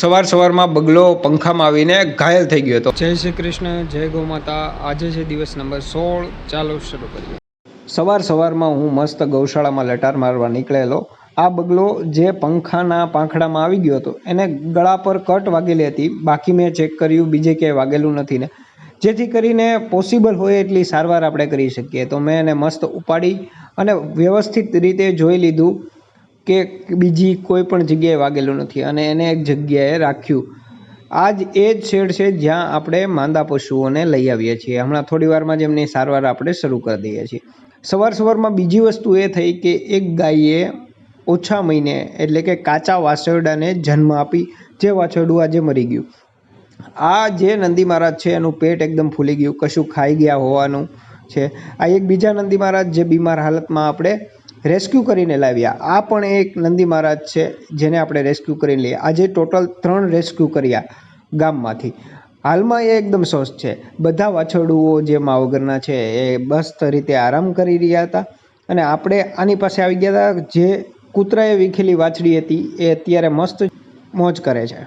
સવાર સવારમાં બગલો પંખામાં આવીને ઘાયલ થઈ ગયો હતો. જય શ્રી કૃષ્ણ જય ગૌ માતા. આજે છે દિવસ નંબર સોળ. ચાલો શરૂ કરીએ. સવાર સવારમાં હું મસ્ત ગૌશાળામાં લટાર મારવા નીકળેલો. આ બગલો જે પંખાના પાંખડામાં આવી ગયો હતો એને ગળા પર કટ વાગેલી હતી. બાકી મેં ચેક કર્યું બીજે ક્યાંય વાગેલું નથી ને. જેથી કરીને પોસિબલ હોય એટલી સારવાર આપણે કરી શકીએ. તો મેં એને મસ્ત ઉપાડી અને વ્યવસ્થિત રીતે જોઈ લીધું. કે બીજી કોઈ પણ જગ્યાએ વાગેલું નથી અને એને એક જગ્યાએ રાખ્યું. આ જ એ જ શેડ છે જ્યાં આપણે માંદા પશુઓને લઈ આવીએ છીએ. હમણાં થોડી વારમાં જ એમની સારવાર આપણે શરૂ કરી દઈએ છીએ. સવાર સવારમાં બીજી વસ્તુ એ થઈ કે એક ગાયે ઓછા મહિને, એટલે કે કાચા વાછરડાને જન્મ આપી, જે વાછરડું આજે મરી ગયું. આ જે નંદી મહારાજ છે, એનું પેટ એકદમ ફૂલી ગયું, કશું ખાઈ ગયા હોવાનું છે. આ એક બીજા નંદી મહારાજ જે બીમાર હાલતમાં આપણે રેસ્ક્યુ કરીને લાવ્યા. આ પણ એક નંદી મહારાજ છે, જેને આપણે રેસ્ક્યુ કરીને લઈએ. આજે ટોટલ ત્રણ રેસ્ક્યુ કર્યા ગામમાંથી. હાલમાં એ એકદમ સ્વસ્થ છે. બધા વાછરડુઓ જે મા વગરના છે, એ મસ્ત રીતે આરામ કરી રહ્યા હતા. અને આપણે આની પાસે આવી ગયા હતા, જે કૂતરાએ વીખેલી વાછડી હતી, એ અત્યારે મસ્ત મોજ કરે છે.